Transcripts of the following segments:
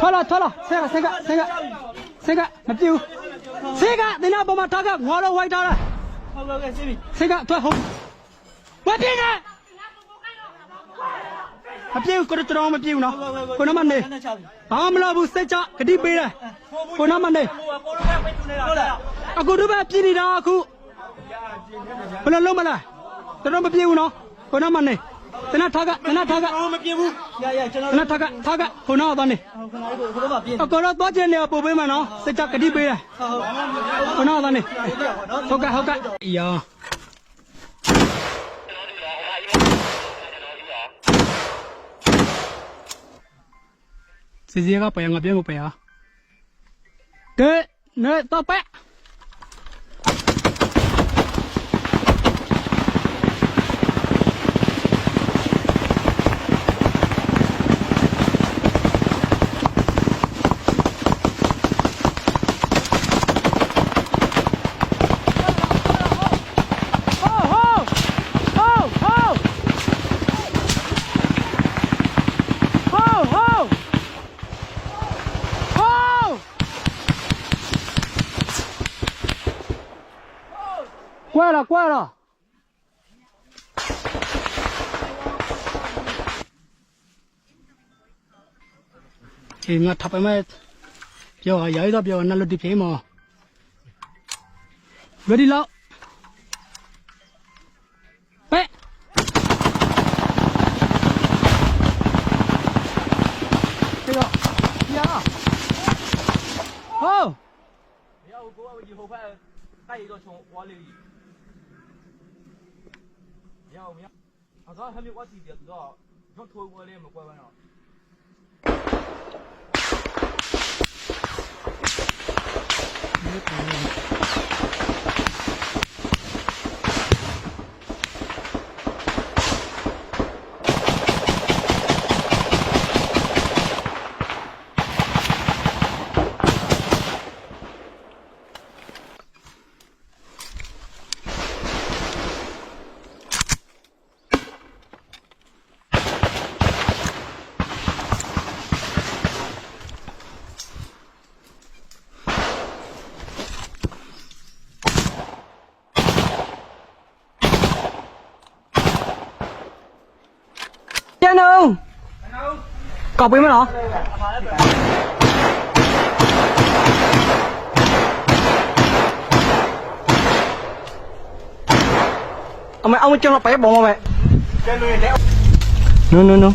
ထွက်လာထွက်လာဆက်ကဆက်ကဆက်ကဆက်ကမပြေဘူးဆက်ကတင်းနာပေါ်မှာထားကငွားတော့ဝိုက်ထားတာဟုတ်ကဲ့စီးပြီဆက်ကထွက်ဟုတ်မပြေနဲ့မပြေဘူးကိုရတော်မပြေဘူးနော်ကိုနမနေနဲ့ချပြီဘာမလုပ်ဘူးစိတ်ချဂတိပေးတယ်ကိုနမနေဟိုကကိုလိုပဲပိတ်နေတာဟုတ်လားအခုတို့ပဲပြည်နေတာအခုဘယ်လိုလုပ်မလဲတော်မပြေဘူးနော်ကိုနမနေ တနထားကတနထားကမပြင်းဘူးရရကျွန်တော်တနထားကထားကကိုနတော့နေဟိုခဏလေးကိုကိုတော့မပြင်းအကောတော့သွားခြင်းနေပို့ပေးမယ်နော်စိတ်ချဂတိပေးတယ်ဟုတ်ဟုတ်ကိုနတော့နေဟုတ်ကဲ့ဟုတ်ကဲ့ယာစီစီကပယံငါပြေကိုပယကဲနေတော့ပဲ ho quá thì ngặt thập em ấy giờ ở dưới đó giờ nó lột đi thế mà về đi lâu bé đi đâu đi đâu ô. 你要不我以后还带一个从我留意。呀，好，မရဘူးကိုကဒီဟိုဘက်တိုက်ရတော့ချုံဝါလေးကြီးမရဘူးမ ยหนึ่งกอบไปไหมเหรอเอาไหมเอามันจังเราไปบอกมาไหมนู่นนู้นนู้น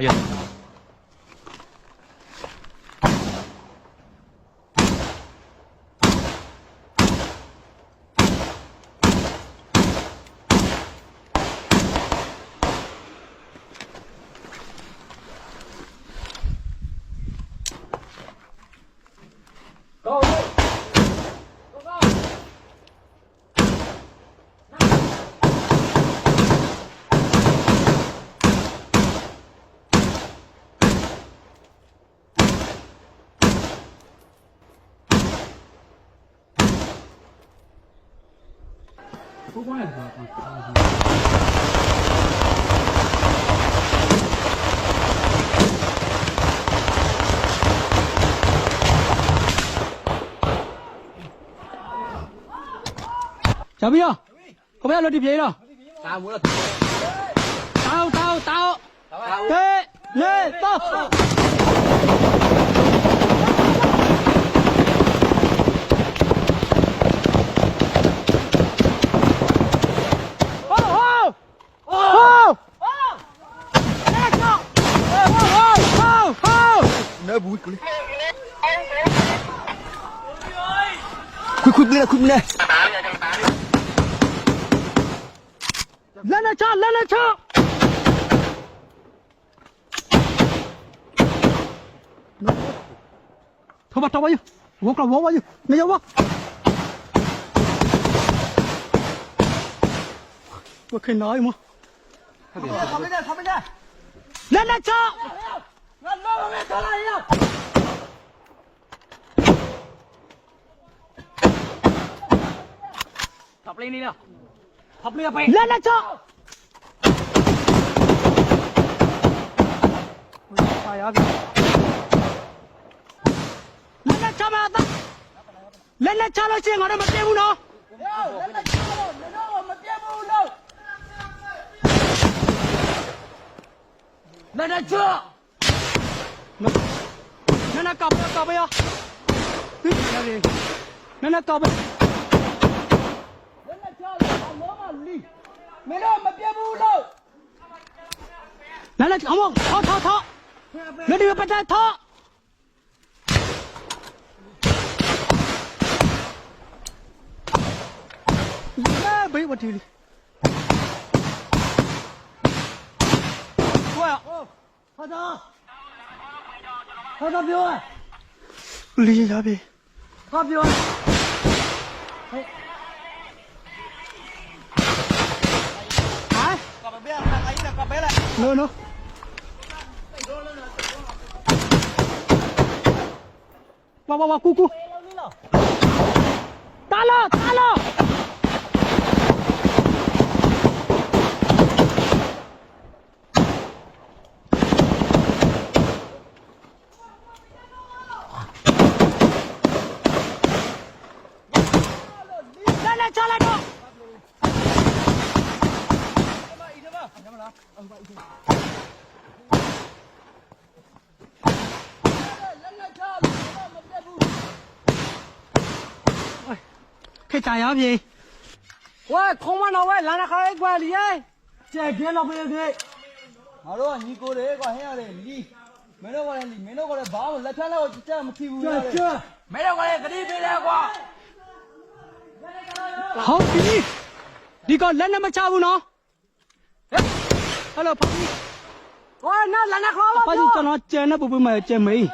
电脑不管是小兵，后面落地皮了。打五了。打五打五打五。对，来走。cúi cúi cúi bên này cúi bên này lên lên cho lên lên cho thôi bắt tao bao nhiêu? Vỗ cầu vỗ bao nhiêu? Nghe chưa bác có khi nói mà. Lên lên cho lên lên cho lên lên cho lên lên Thọc lên đi nào. Thọc lên mày. Lên lên cho. Lên lên cho mà ta. Lên lên cho nó chuyện ngồi đây mà tiêu nó. Lên lên cho nó. Lên lên chưa? Nó nó cọp cọp bây giờ. Tiếp đi. Nó nó cọp. 没了没别不了。来来，阿旺，掏掏掏，那里把刀掏。没我丢的。过呀，阿张，阿张彪啊，李小兵，阿彪。No, no. Wow, wow, wow, cu, cu. Talo, talo. Dale, chale, no. ခေချာရပြေဝဲခုံမနော်ဝဲလာနာခါလေးကွာလီရဲ့ကျဲပြဲတော့ပြဲပြေငါတို့ကညီကိုတွေကဟင်းရတယ်လီမင်းတို့ကလည်းလီမင်းတို့ကလည်းဘာမှလက်ထက်လောက်ကြက်မဖြစ်ဘူးလေကျဲမင်းတို့ကလည်းဂရီပေးတယ်ကွာဟုတ်ပြီဒီကလက်နဲ့မချဘူးနော် ဟယ်လိုဖာကြီးဟောနော်လာနာခေါ်ပါဖာကြီးကျွန်တော်ကျန်တဲ့ပူပူမဲ့ကျန်မေး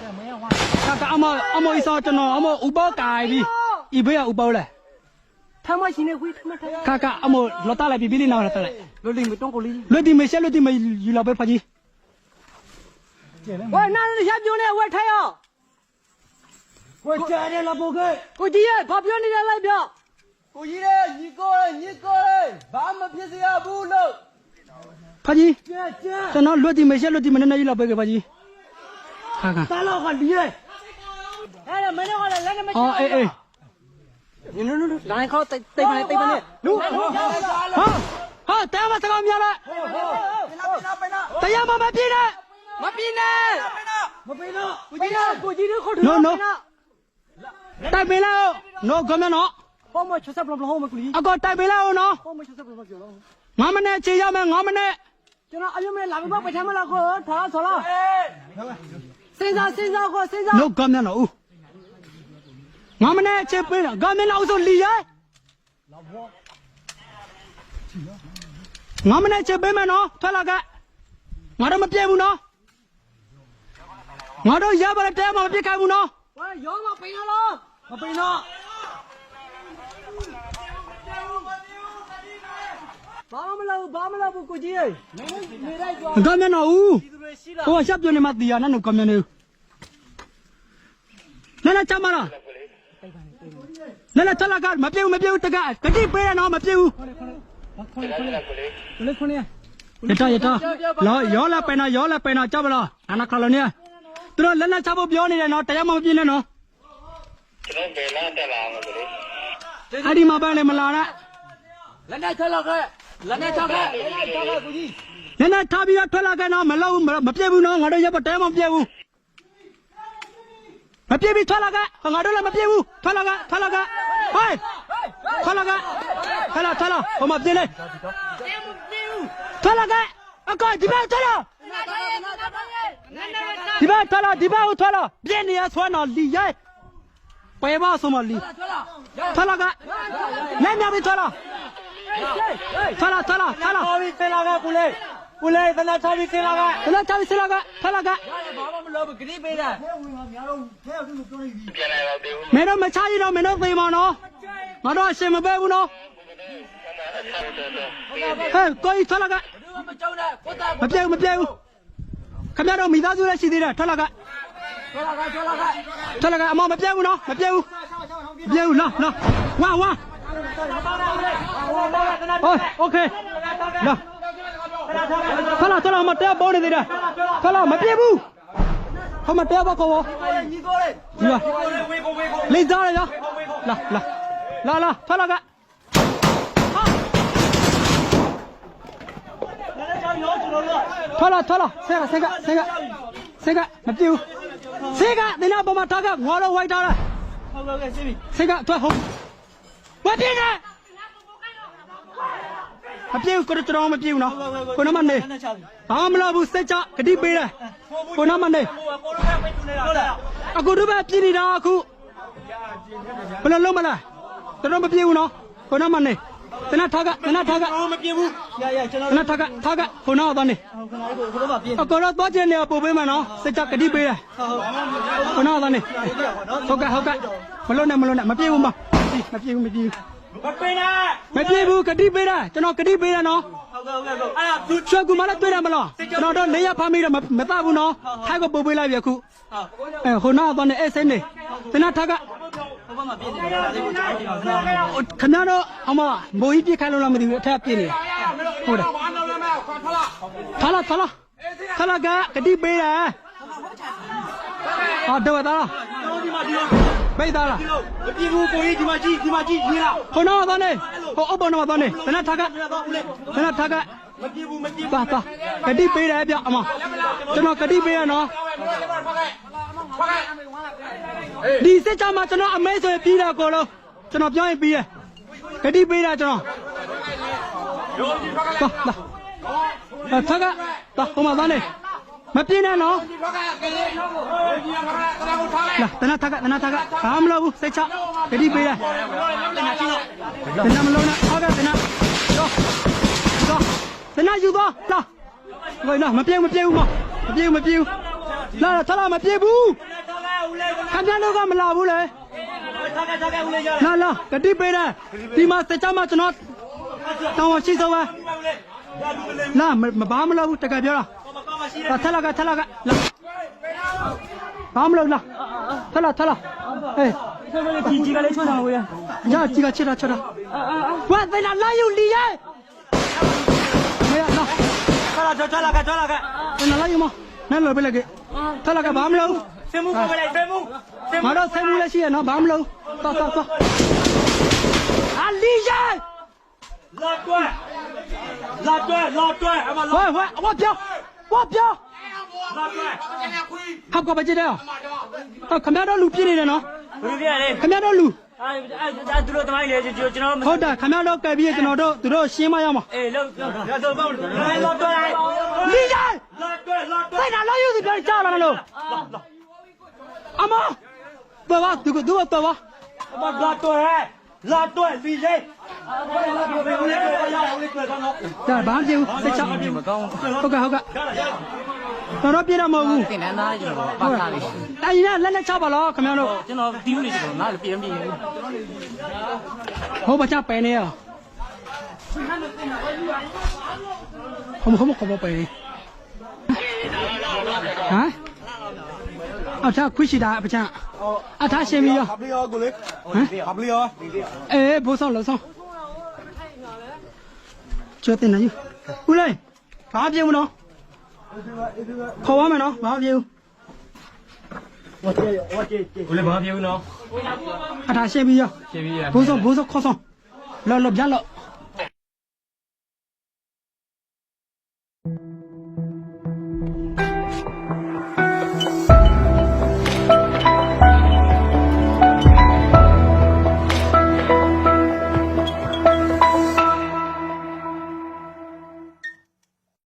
ကျန်မေးဟောတာကအမအမအစားကျွန်တော်အမဥပကိုင်ပြီးဤဘေးကဥပလဲထမရှိနေခွေးထမထကကအမလောတာလိုက်ပြီးပြီးလေးနောက်လာတာလိုက်လွတ်လိမတုံးကိုလေးလွတ်ဒီမေရှက်လွတ်ဒီမေယူလာပဲဖာကြီးဝဲနာရရှာပြုံးနေဝဲထဲရောဝဲကြရဲလာပိုကေကိုကြီးရဘာပြောနေလဲလိုက်ပြောကိုကြီးရဲ့ညီကိုရဲ့ညီကိုရဲ့ဘာမှဖြစ်စရာဘူးလို့ ဖာကြီးကျွန်တော်လွတ်ဒီမရှက်လွတ်ဒီမနဲ့နဲ့ကြီးလောက်ပဲကဖာကြီးခါခါတားလောက်ကဒီရဲ့အဲ့ဒါမင်းတို့ကလည်းလက်နဲ့မချအော်အေးအေးနင်နင်လိုင်းခေါတိတ်တိတ်မနဲ့တိတ်မနဲ့လူဟာဟာတဲမစကောင်းများလားတရားမမပြင်းနဲ့မပြင်းနဲ့မပြင်းတော့ကိုကြီးတော့ကိုကြီးတော့ခေါ်ထုတ်နော်တိုက်ပင်လားနော်ကောင်းမနော်ဟောမ60ဘလောဘလောဟောမကူကြီးအကောတိုက်ပင်လားနော်ဟောမ60ဘလောဘလောငါမနဲ့ချေရမယ်ငါမနဲ့ ကျွန်တော်အယုံမဲလာပြီးတော့ပထမလာခေါ်ထားဆော်လားစဉ်းစားစဉ်းစားခေါ်စဉ်းစားလောက်ကမ်းမြန်တော့ဦးငါမနဲ့ချေပေးတာကမ်းမြန်အောင်ဆိုလီရဲငါမနဲ့ချေပေးမယ်နော်ထွက်လာကငါတော့မပြဲဘူးနော်ငါတို့ရပါတဲ့တဲမှာမပြစ်ခိုင်းဘူးနော်ဝါရောမပိန်တော့မပိန်တော့ ဘာမှမလုပ်ဘာမှမလုပ်ဘူးကိုကြီးရေနေလိုက်သွားကမ်းမနော်ဦးဟိုရှပ်ပြနေမှတီးရနော်ကမ်းမနေလဲလဲချမလားလဲလဲချလာကမပြေဘူးမပြေဘူးတကကတိပေးရနော်မပြေဘူးခွန်ခွန်ခွန်ခွန်ရရတာရတာလောရောလာပဲနော်ရောလာပဲနော်ချမလားအနာခလုံးနေသူတို့လဲလဲချဖို့ပြောနေတယ်နော်တရားမပြင်းနဲ့နော်ကျွန်တော်ဘယ်လာတက်လာမှာလဲအဲ့ဒီမှာပဲလေမလာနဲ့လက်နဲ့ချက်လောက်ခဲ့ လက်နဲ့ချက်ခဲ့လက်နဲ့ချက်ခဲ့ကိုကြီးလက်လက်ထားပြီးတော့ထွက်လာခဲ့နော်မလို့မပြေဘူးနော်ငါတို့ရပ်ပတရားမပြေဘူးမပြေပြီထွက်လာခဲ့ငါတို့လည်းမပြေဘူးထွက်လာခဲ့ထွက်လာခဲ့ဟေးထွက်လာခဲ့ထွက်လာထွက်လာဟိုမှာပြေးလေထွက်လာခဲ့အကောဒီဘက်ထွက်လာဒီဘက်ထွက်လာဒီဘက်ကိုထွက်လာပြင်းနေရဆွမ်းတော့လီရဲပဲပါဆိုမလီထွက်လာခဲ့လက်မြပြီထွက်လာ ထွက်လာထွက်လာထွက်လာတော်ပြီတင်လာခဲ့ကိုလေးကိုလေးတနတ်ထားပြီးတင်လာခဲ့ဘယ်လိုချပြီးဆက်လာခဲ့ထွက်လာခဲ့ဘာမှမလုပ်ဘူးဂရိပေးတာပြန်လာတော့တေးဦးမင်းတို့မချရတော့မင်းတို့သိမှာနော်ငါတို့အရှင်မပဲဘူးနော်ဟဲ့ကိုကြီးထွက်လာကဘူးမကြောက်နဲ့ကိုတာမပြေဘူးမပြေဘူးခမရတော့မိသားစုလည်းရှိသေးတယ်ထွက်လာကထွက်လာခဲ့ထွက်လာခဲ့ထွက်လာကအမမပြေဘူးနော်မပြေဘူးမပြေဘူးလားနော်ဝါဝါဟို โอเคနော်ထွက်လာထွက်လာမတဲပေါ်နေသေးတယ်ထွက်လာမပြေဘူးဟောမတဲဘောကော ညီကိုလေး ဒီပါလေးစားရရလာလာလာလာထွက်လာကဟာထွက်လာထွက်လာဆက်ကဆက်ကဆက်ကဆက်ကမပြေဘူးဆက်ကဒီနာပေါ်မှာထားကငွားတော့ဝိုက်ထားတာ ဟုတ်ကဲ့စီးပြီ ဆက်ကထွက်ဟုတ် မပြေနဲ့မပြေဘူးကိုတော်တော်မပြေဘူးနော်ကိုနမနေဘာမှမလုပ်ဘူးစိတ်ချဂတိပေးတယ်ကိုနမနေကိုကိုလိုပဲပြနေတာဟုတ်လားအခုတို့ပဲပြည်နေတာအခုဘယ်လိုလုံးမလားတော်တော်မပြေဘူးနော်ခုနမနေတနထားကတနထားကမပြင်းဘူးရရကျွန်တော်တနထားကထားကခုနတော့နေဟုတ်ခဏလေးကိုကိုလိုပါပြင်းအကောတော့သွားကျင်နေပို့ပေးမယ်နော်စိတ်ချကတိပေးတယ်ခုနတော့နေဟုတ်ကဲ့ဟုတ်ကဲ့မလုံးနဲ့မလုံးနဲ့မပြေဘူးမ မပြေဘူးမပြေဘူးမပြင်းနဲ့မပြေဘူးကတိပေးတယ်ကျွန်တော်ကတိပေးတယ်နော်ဟုတ်ကဲ့ဟုတ်ကဲ့အဲ့ဒါသူချွတ်ကူမလည်းတွေ့တယ်မလားကျွန်တော်တော့နေရဖမ်းမိတော့မတတ်ဘူးနော်ထိုက်ကိုပို့ပေးလိုက်ပြီအခုဟုတ်အဲခုနတော့နေအဲ့စိနေတနထားကဘုမမပြင်းနေတာဒါလေးကိုကျွန်တော်ပြောတာခဏတော့အမမိုးကြီးပြစ်ခိုင်းလို့လားမသိဘူးအထက်ပြစ်နေဟုတ်တယ်ထားလာထားလာထားလာကကတိပေးတယ်ဟာတော့သားဒီမှာဒီလို ပိတ်သားလားမပြင်းဘူးကိုကြီးဒီမှာကြည့်ဒီမှာကြည့်ညီလားခုနကတော့နေဟိုအပေါ်တော့တော့နေခဏထားကဒီတော့ဦးလေးခဏထားကမပြင်းဘူးမပြင်းပါပါကတိပေးတယ်ပြအမကျွန်တော်ကတိပေးရနော်ဒီစစ်ချမှာကျွန်တော်အမဲဆိုရင်ပြီးတာကိုလုံးကျွန်တော်ပြောရင်ပြီးတယ်ကတိပေးတာကျွန်တော်ပါလာထားကပါဟိုမှာသားနေမပြင်းနဲ့နော် လာတနထားကတနထားကဘာမလုပ်ဘူးစိတ်ချကတိပေးတယ်တနမလုံးနဲ့အားကတနတော့တော့တနယူတော့လာဝိုင်းနော်မပြေဘူးမပြေဘူးမမပြေဘူးမပြေဘူးလာလာထားလာမပြေဘူးတော့လဲဦးလေးခင်ဗျားတို့ကမလာဘူးလေထားခဲ့ထားခဲ့ဦးလေးရလာလာကတိပေးတယ်ဒီမှာစကြမှာကျွန်တော်တောင်းဝရှိစောပဲဦးလေးရလူလေးလာမဘာမလုပ်ဘူးတကယ်ပြောတာမကောင်းမရှိလာထလာကထလာကလာ ဘာမလုပ်လားထလာထလာအေးကြီးကြီးကလေးချွတ်တာဦးရညာကြီးကချစ်တာချစ်တာဝါတဲ့လာလာယူလီရဲ့မရနော်ခလာထွက်လာကထွက်လာကတဲ့လာယူမနဲ့လောပဲလေကထလာကဘာမလုပ်စင်မှုကလည်းစင်မှုစင်ငါတော့ဆဲမှုလည်းရှိရနော်ဘာမလုပ်တော့တော့တော့အလီရဲ့လာတွဲလာတွဲလာတွဲအမဝါဝါဝါပြောဝါပြောလာတွဲ ဟောက်ကပါကြည့်တယ်တော့ခမရတော့လူပြည့်နေတယ်နော်ဘယ်လိုပြရလဲခမရတော့လူအဲအဲသူတို့တမိုင်းလေကျွန်တော်ဟုတ်တာခမရတော့ကဲပြီးကျွန်တော်တို့သူတို့ရှင်းမရမှာအေးလောက်ရတော့ပေါ့လာတွဲလီရဲ့လာတွဲလာတွဲစိတ်နာလောက်ယူစီပြန်ကြားလာလို့အမတော်ပါသူကသူကတော့ပါအမလာတွဲလာတွဲလီလေးဘယ်လိုလဲရအောင်လေးတွဲတော့နော်ဒါဘာမှမဖြစ်ဘူးစိတ်ချမကောင်းဟုတ်ကဲ့ဟုတ်ကဲ့ တော်တော့ပြည့်တော့မဟုတ်ဘူးတင်တန်းသားကျွန်တော်ပတ်သားလေးတိုင်နဲ့လက်လက်ချပါလားခမရတို့ကျွန်တော်တီးဦးနေကျွန်တော်နားလည်းပြင်းပြင်းဟိုဘာချပဲနေရဟိုမဟိုမခေါ်ပဲဟမ်အော်ချခွရှိတာပချမ်းအထားရှင်ပြီရောဟာပလီယောကိုလေဟမ်ဟာပလီယောအေးဘိုးဆောင်လောက်ဆောင်ကျွတ်တင်နေယူဦးလေးဘာပြေမနော် ခေါ်ရမယ်နော်ဘာပြေဘူးကိုလည်းဘာပြေဘူးနော်အထားရှင်ပြီရောရှင်းပြီးရဘိုးဆောင်ဘိုးဆောင်ခေါ်ဆောင်လော်လော်ပြန်လော်